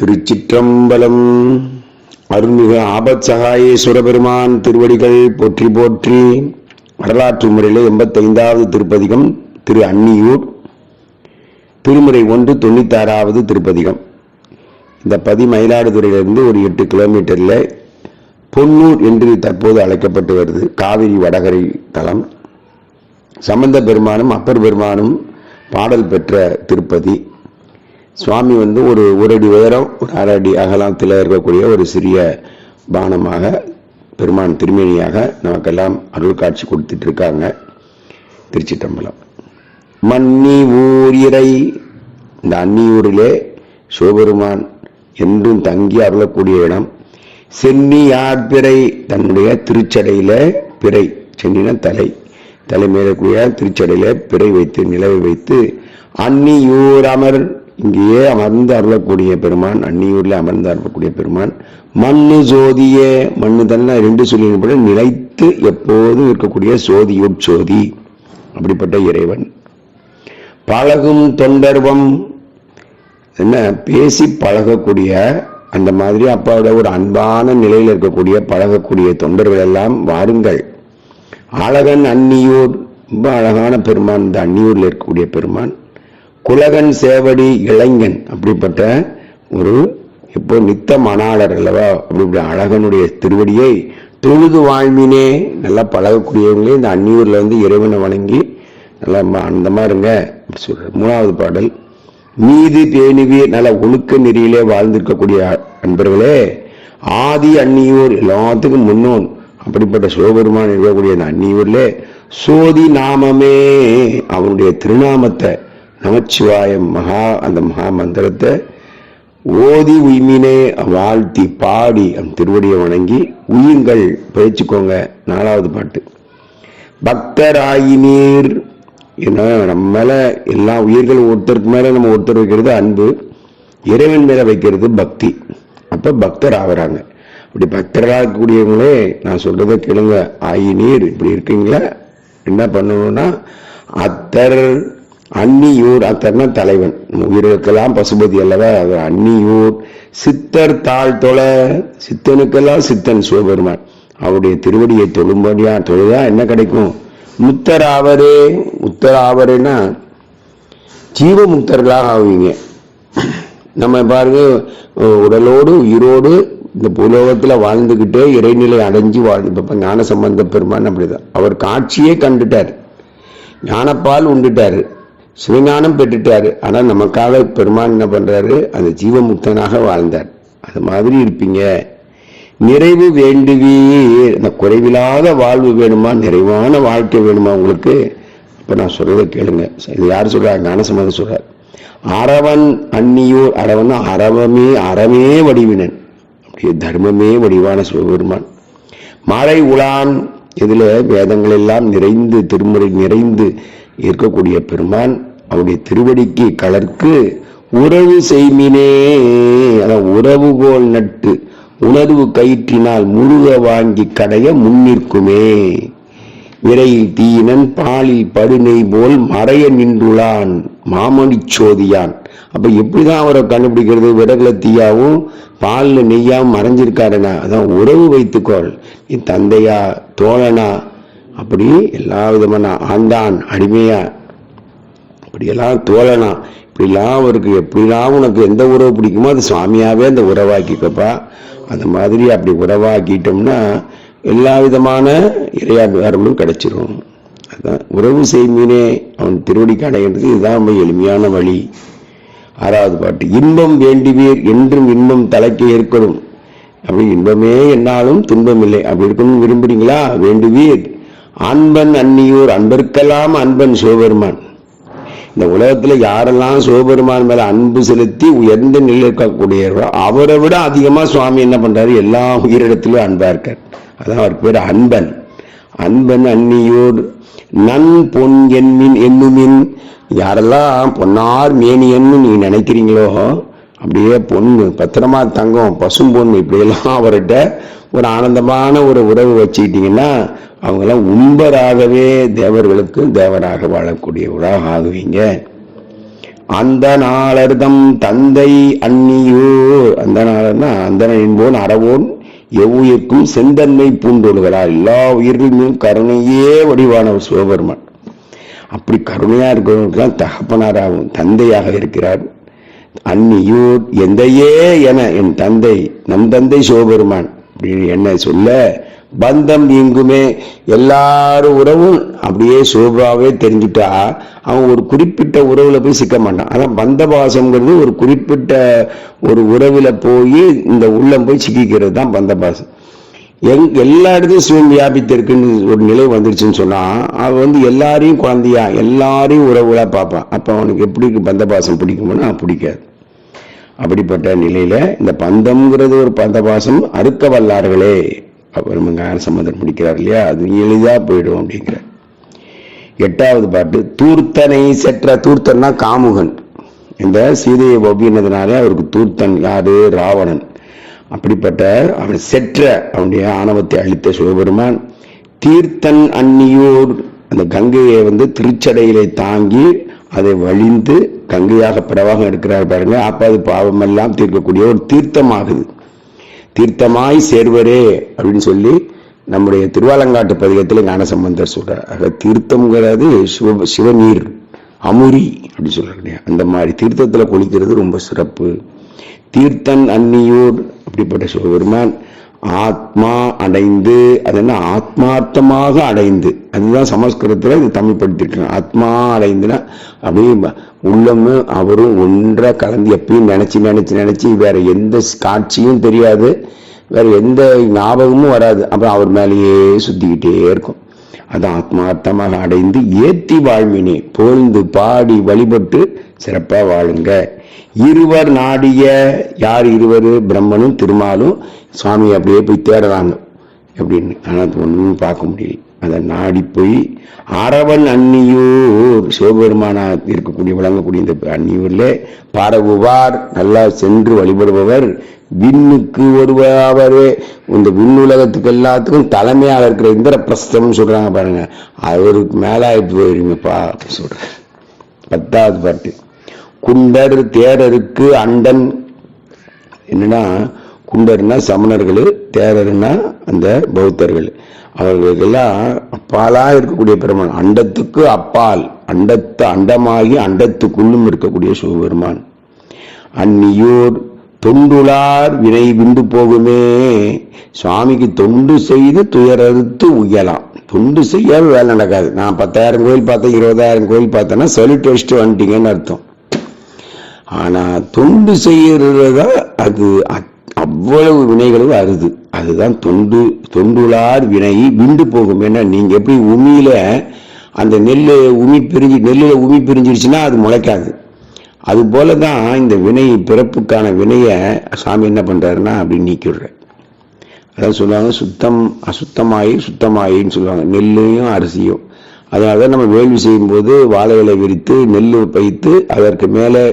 திருச்சிற்றம்பலம். அருள்மிகு ஆபத்சகாயேஸ்வர பெருமான் திருவடிகள் போற்றி போற்றி வரலாற்று முறையில் எண்பத்தைந்தாவது திருப்பதிகம் திரு அன்னியூர் திருமுறை ஒன்று தொண்ணூத்தாறாவது திருப்பதிகம். இந்த பதி மயிலாடுதுறையிலிருந்து ஒரு எட்டு கிலோமீட்டரில் பொன்னூர் என்று தற்போது அழைக்கப்பட்டு வருது. காவிரி வடகரை தலம். சம்பந்த பெருமானும் அப்பர் பெருமானும் பாடல் பெற்ற திருப்பதி. சுவாமி வந்து ஒரு ஒரு அடி உயரம் ஒரு அரை அடி அகலத்தில் இருக்கக்கூடிய ஒரு சிறிய பானமாக பெருமான் திருமேனியாக நமக்கெல்லாம் அருள் காட்சி கொடுத்துட்டு இருக்காங்க. திருச்சிட்டம்பலம் மன்னி ஊர் இறை. இந்த அன்னியூரிலே சிவபெருமான் என்றும் தங்கி அருளக்கூடிய இடம். சென்னி பிறை? தன்னுடைய திருச்சடையில பிறை சென்னின தலை. தலை மேலக்கூடிய திருச்சடையில பிறை வைத்து நிலவை வைத்து அன்னியூர் அமர். இங்கேயே அமர்ந்து அருளக்கூடிய பெருமான் அன்னியூரில் அமர்ந்து அருளக்கூடிய பெருமான். மண்ணு ஜோதிய மண்ணு தானே ரெண்டு சொல்லியிருப்பட நிலைத்து எப்போதும் இருக்கக்கூடிய சோதியுட்சோதி அப்படிப்பட்ட இறைவன். பழகும் தொண்டர்வம் என்ன பேசி பழகக்கூடிய அந்த மாதிரி அப்பாவோட ஒரு அன்பான நிலையில் இருக்கக்கூடிய பழகக்கூடிய தொண்டர்கள் எல்லாம் வாருங்கள். அழகன் அன்னியூர் ரொம்ப அழகான பெருமான் இந்த அன்னியூரில் இருக்கக்கூடிய பெருமான். குலகன் சேவடி இளைஞன் அப்படிப்பட்ட ஒரு இப்போ நித்த மணாளர் அல்லவா? அப்படி அழகனுடைய திருவடியை தொழுது வாழ்வினே நல்லா பழகக்கூடியவங்களே இந்த அந்நியூரில் வந்து இறைவனை வணங்கி நல்லா அந்தமா இருங்க அப்படி சொல்ற மூணாவது பாடல். நீதி பேணுவீர் நல்ல ஒழுக்க நெறியிலே வாழ்ந்திருக்கக்கூடிய அன்பர்களே ஆதி அந்நியூர் எல்லாத்துக்கும் முன்னோன் அப்படிப்பட்ட சிவபெருமான் இருக்கக்கூடிய அந்த அன்னியூர்ல சோதி நாமமே அவனுடைய திருநாமத்தை நமச்சிவாயம் மகா அந்த மகா மந்திரத்தை ஓதி உய்மினே வாழ்த்தி பாடி அந்த திருவடியை வணங்கி உயுங்கள் பயிற்சிக்கோங்க நாலாவது பாட்டு. பக்தராயினீர். ஏன்னா நம்ம மேலே எல்லா உயிர்கள் ஒருத்தருக்கு மேலே நம்ம ஒருத்தர் வைக்கிறது அன்பு இறைவன் மேலே வைக்கிறது பக்தி. அப்போ பக்தர் ஆகுறாங்க இப்படி பக்தராக இருக்கக்கூடியவங்களே நான் சொல்கிறத கேளுங்க. ஆயினீர் இப்படி இருக்கீங்களா? என்ன பண்ணணும்னா அத்தர் அன்னியூர் அத்தர்னா தலைவன். நம்ம உயிர்களுக்கெல்லாம் பசுபதி அல்லவா? அவர் அன்னியூர். சித்தர் தாழ் தொழ சித்தனுக்கெல்லாம் சித்தன் சிவபெருமான். அவருடைய திருவடியை தொழும்படியா தொழுதா என்ன கிடைக்கும்? முத்தராவரே முத்தராவரேன்னா ஜீவமுக்தர்களாக ஆவீங்க. நம்ம பாருங்க உடலோடு உயிரோடு இந்த பூலோகத்தில் வாழ்ந்துக்கிட்டே இறைநிலை அடைஞ்சு வாழ்ந்து இப்போ ஞான சம்பந்த பெருமான் அப்படிதான். அவர் காட்சியே கண்டுட்டார். ஞானப்பால் உண்டுட்டாரு. சிவஞானம் பெற்றுட்டாரு. ஆனால் நமக்காக பெருமான் என்ன பண்றாரு? அந்த ஜீவமுக்தனாக வாழ்ந்தார். அது மாதிரி இருப்பீங்க. நிறைவு வேண்டுவீர். அந்த குறைவில்லாத வாழ்வு வேணுமா? நிறைவான வாழ்க்கை வேணுமா உங்களுக்கு? இப்ப நான் சொல்றதை கேளுங்க. இது யார் சொல்றாரு? ஞானசம்பந்தம் சொல்றார். அறவன் அந்நியூர் அறவன் அறவமே அறமே வடிவினன். அப்படியே தர்மமே வடிவான சிவபெருமான். மாலை உலான் இதுல வேதங்கள் எல்லாம் நிறைந்து திருமுறை நிறைந்து இருக்கக்கூடிய பெருமான் அவருடைய திருவடிக்கு கலர்க்கு உறவு செய்மினே. அதான் உறவுகோல் நட்டு உணர்வு கயிற்றினால் முழுக வாங்கி கடைய முன்னிற்குமே விரை தீயினன் பாலில் படுனை போல் மறைய நின்றுளான். மாமணி சோதியான். அப்போ எப்படி தான் அவரை கண்டுபிடிக்கிறது? விடகுல தீயாவும் பாலில் நெய்யாவும் மறைஞ்சிருக்காருன்னா அதான் உறவு வைத்துக்கோள். நீ தந்தையா தோழனா அப்படி எல்லா விதமான ஆண்டான் அடிமையா அப்படியெல்லாம் தோழனா இப்படிலாம் அவருக்கு எப்படிலாம் உனக்கு எந்த உறவு பிடிக்குமோ அது சுவாமியாகவே அந்த உறவாக்கிக்கப்பா. அந்த மாதிரி அப்படி உறவாக்கிட்டோம்னா எல்லா விதமான இறையாதாரமும் கிடைச்சிரும். உறவு செய்மீனே அவன் திருவடிக்கு அடைகின்றது இதுதான் ரொம்ப எளிமையான வழி. ஆறாவது பாட்டு இன்பம் வேண்டுவீர் என்றும் இன்பம் தலைக்கு ஏற்படும். அப்படி இன்பமே என்னாலும் துன்பம் இல்லை அப்படி இருக்கணும்னு விரும்புறீங்களா? வேண்டுவீர். அன்பன் அன்னியூர் அன்பர்க்கெல்லாம் அன்பன் சிவபெருமான். இந்த உலகத்தில் யாரெல்லாம் சிவபெருமான் மேல அன்பு செலுத்தி உயர்ந்த நிலையில் இருக்கக்கூடியவர்களோ அவரை விட அதிகமாக சுவாமி என்ன பண்றாரு? எல்லா உயிரிடத்திலும் அன்பா இருக்கார். அதான் அவர் பேர் அன்பன். அன்பன் அந்நியோர் நன் பொன் என்மின் என்னுமின் யாரெல்லாம் பொன்னார் மேனியன்னு நீ நினைக்கிறீங்களோ அப்படியே பொண்ணு பத்திரமா தங்கம் பசும் பொண்ணு இப்படியெல்லாம் அவர்கிட்ட ஒரு ஆனந்தமான ஒரு உறவு வச்சுக்கிட்டீங்கன்னா அவங்கெல்லாம் உண்பராகவே தேவர்களுக்கு தேவராக வாழக்கூடியவராக ஆகுவீங்க. அந்த நாளர்தம் தந்தை அண்ணியோ அந்த நாளர்னா அந்தன என்போன் அறவோன் எவ்வுயிர்க்கும் செந்தன்மை பூண்டொழுகளால் எல்லா உயிர்களும் கருணையே வடிவான சிவபெருமான். அப்படி கருணையா இருக்கிறவங்களுக்கெல்லாம் தகப்பனாராகவும் தந்தையாக இருக்கிறார். அந்நியூர் எந்தையே என என் தந்தை நம் தந்தை சிவபெருமான். அப்படின்னு என்ன சொல்ல? பந்தம் நீங்குமே. எல்லாரும் உறவும் அப்படியே சிவபாவே தெரிஞ்சுட்டா அவன் ஒரு குறிப்பிட்ட உறவில் போய் சிக்க மாட்டான். அதான் பந்தபாசம்ங்கிறது ஒரு குறிப்பிட்ட ஒரு உறவில் போய் இந்த உள்ளம் போய் சிக்கிக்கிறது தான் பந்தபாசம். எங் எல்லா இடத்தையும் சிவம் வியாபித்திருக்குன்னு ஒரு நிலை வந்துருச்சுன்னு சொன்னால் அவன் வந்து எல்லாரையும் குழந்தையா எல்லாரையும் உறவுகளாக பார்ப்பான். அப்போ அவனுக்கு எப்படி பந்தபாசம் பிடிக்குமோன்னு பிடிக்கும்னா பிடிக்காது. அப்படிப்பட்ட நிலையில இந்த பந்தம்ங்கிறது ஒரு பந்தபாசம் அறுக்க வல்லார்களே. அப்புறம் ஞான சம்பந்தம் பிடிக்கிறார் இல்லையா? அது எளிதாக போயிடும் அப்படிங்கிற எட்டாவது பாட்டு தூர்த்தனை செற்ற தூர்த்தன்னா காமுகன். இந்த சீதையை ஒப்பினதுனாலே அவருக்கு தூர்த்தன் யாரு? ராவணன். அப்படிப்பட்ட அவன் செற்ற அவனுடைய ஆணவத்தை அழித்த சிவபெருமான் தீர்த்தன் அந்நியூர் அந்த கங்கையை வந்து திருச்சடையிலே தாங்கி அதை வழிந்து கங்கையாக படவாக எடுக்கிறார் பாருங்க. அப்போ அது பாவமெல்லாம் தீர்க்கக்கூடிய ஒரு தீர்த்தமாகுது. தீர்த்தமாய் சேர்வரே அப்படின்னு சொல்லி நம்முடைய திருவாலங்காட்டு பதிகத்தில் ஞானசம்பந்தர் சொல்றார். ஆக தீர்த்தம்ங்கிறது சிவ சிவநீர் அமுரி அப்படின்னு சொல்றாங்க அந்த மாதிரி தீர்த்தத்தில் குளிக்கிறது ரொம்ப சிறப்பு. தீர்த்தன் அன்னியூர் அப்படிப்பட்ட சிவபெருமான் ஆத்மா அடைந்து அது என்ன ஆத்மார்த்தமாக அடைந்து. அதுதான் சமஸ்கிருதத்தில் இது தமிழ் படுத்திருக்காங்க ஆத்மா அடைந்துனா அப்படியே உள்ளமும் அவரும் ஒன்றை கலந்து எப்பயும் நினச்சி நினச்சி நினச்சி வேற எந்த காட்சியும் தெரியாது. வேற எந்த ஞாபகமும் வராது. அப்புறம் அவர் மேலேயே சுத்திக்கிட்டே இருக்கும். அது ஆத்மார்த்தமாக அடைந்து ஏத்தி வாழ்வினே புகழ்ந்து பாடி வழிபட்டு சிறப்பாக வாழுங்க. இருவர் நாடிய யார் இருவர்? பிரம்மனும் திருமாலும் சுவாமி அப்படியே போய் தேடுறாங்க. அப்படின்னு ஆனால் ஒன்றும் பார்க்க முடியல. அதை நாடி போய் அரவன் அந்நியூர் சிவபெருமானா இருக்கக்கூடிய விளங்கக்கூடிய இந்த அன்னியூரில் பரவுவார் நல்லா சென்று வழிபடுபவர். விண்ணுக்கு ஒருவர் அவரே இந்த விண்ணுலகத்துக்கு எல்லாத்துக்கும் தலைமையாக இருக்கிற இந்திர பிரஸ்தம் சொல்கிறாங்க பாருங்க. அவருக்கு மேலாயிட்டு போயிருங்கப்பா அப்படின்னு சொல்கிறேன் பத்தாவது பாட்டு. குண்டர் தேரருக்கு அண்டன். என்னன்னா குண்டர்னா சமணர்கள் தேரர்னா அந்த பௌத்தர்கள். அவர்களுக்கெல்லாம் அப்பாலா இருக்கக்கூடிய பெருமான். அண்டத்துக்கு அப்பால் அண்டத்து அண்டமாகி அண்டத்துக்குள்ளும் இருக்கக்கூடிய சிவபெருமான். அந்நியூர் தொண்டுளார் வினை விண்டு போகுமே. சுவாமிக்கு தொண்டு செய்து துயரறுத்து உயலாம். தொண்டு செய்யாமல் வேலை நடக்காது. நான் பத்தாயிரம் கோயில் பார்த்தேன் இருபதாயிரம் கோயில் பார்த்தேன்னா சொல்லிட்டு வச்சுட்டு வந்துட்டீங்கன்னு அர்த்தம். ஆனா தொண்டு செய்யறதா அது அவ்வளவு வினைகளும் அருது அதுதான் தொண்டு தொண்டுளார் வினை விண்டு போகும். ஏன்னா நீங்க எப்படி உமியில அந்த நெல் உமி பிரிஞ்சு நெல்லில் உமி பிரிஞ்சிருச்சுன்னா அது முளைக்காது. அது போலதான் இந்த வினை பிறப்புக்கான வினையை சாமி என்ன பண்ணுறாருன்னா அப்படி நீக்கிடுற அதான் சொல்லுவாங்க சுத்தம் அசுத்தமாயி சுத்தமாயின்னு சொல்லுவாங்க. நெல்லையும் அரிசியும். அதனால நம்ம வேள்வி செய்யும்போது வாழை இலை விரித்து நெல் பயித்து அதற்கு மேலே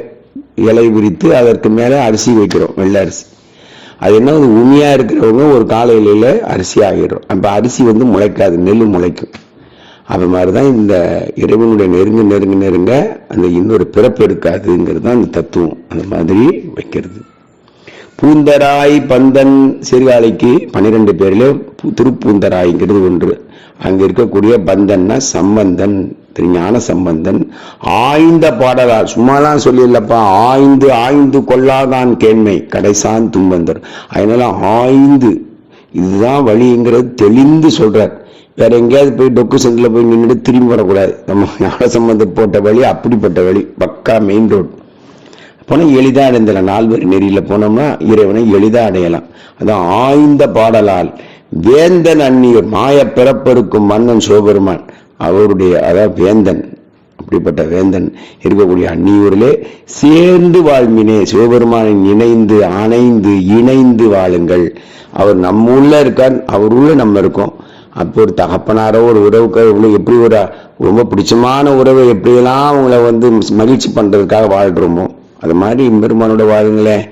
இலை விரித்து அதற்கு மேலே அரிசி வைக்கிறோம் வெள்ளை அரிசி. அது என்ன அது இருக்கிறவங்க ஒரு காலையில அரிசி ஆகிடும் அப்போ அரிசி வந்து முளைக்காது நெல் முளைக்கும். அது மாதிரி தான் இந்த இறைவனுடைய நெருங்க நெருங்க நெருங்க அந்த இன்னொரு பிறப்பு இருக்காதுங்கிறது தான் அந்த தத்துவம். அந்த மாதிரி வைக்கிறது. பூந்தராய் பந்தன் சீர்காழிக்கு பன்னிரெண்டு பேர்ல திருப்பூந்தராய்ங்கிறது ஒன்று. அங்கே இருக்கக்கூடிய பந்தன்னா சம்பந்தன். திரு ஞான சம்பந்தன் ஆய்ந்த பாடலால் சும்மாலாம் சொல்லிடலப்பா ஆய்ந்து ஆய்ந்து கொள்ளாதான் கேண்மை. கடைசான் தும்பந்தர் அதனால ஆய்ந்து இதுதான் வழிங்கிறது தெளிந்து சொல்றார். வேற எங்கேயாவது போய் டொக்கு சென்ட்ல போய் நின்றுட்டு திரும்பி வரக்கூடாது. நம்ம ஞான சம்பந்தம் போட்ட வழி அப்படிப்பட்ட வழி. பக்கா மெயின் ரோடு போனா எளிதா அடைந்தலாம் நால்வர் நெறியில போனோம்னா இறைவனை எளிதா அடையலாம். அதான் ஆய்ந்த பாடலால் வேந்தன் அந்நியர் மாய பிறப்பருக்கும் மன்னன் சிவபெருமான். அவருடைய அதாவது வேந்தன் அப்படிப்பட்ட வேந்தன் இருக்கக்கூடிய அந்நியூரிலே சேர்ந்து வாழ்மினே சிவபெருமானின் இணைந்து அணைந்து இணைந்து வாழுங்கள். அவர் நம்ம உள்ள இருக்கார் அவர் உள்ள நம்ம இருக்கோம். அப்போ ஒரு தகப்பனாரோ ஒரு உறவுக்கோ எப்படி ஒரு ரொம்ப பிடிச்சமான உறவை எப்படியெல்லாம் அவங்கள வந்து மகிழ்ச்சி பண்றதுக்காக வாழ்றோமோ அது மாதிரி பெருமானோட வாழுங்களேன்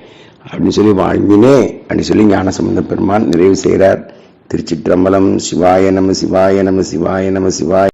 அப்படின்னு சொல்லி வாழ்வினே அப்படின்னு சொல்லி ஞானசம்பந்த பெருமான் நிறைவு செய்கிறார் திருச்சிற்றம்பலம் சிவாய நம சிவாய நம சிவாய நம சிவாய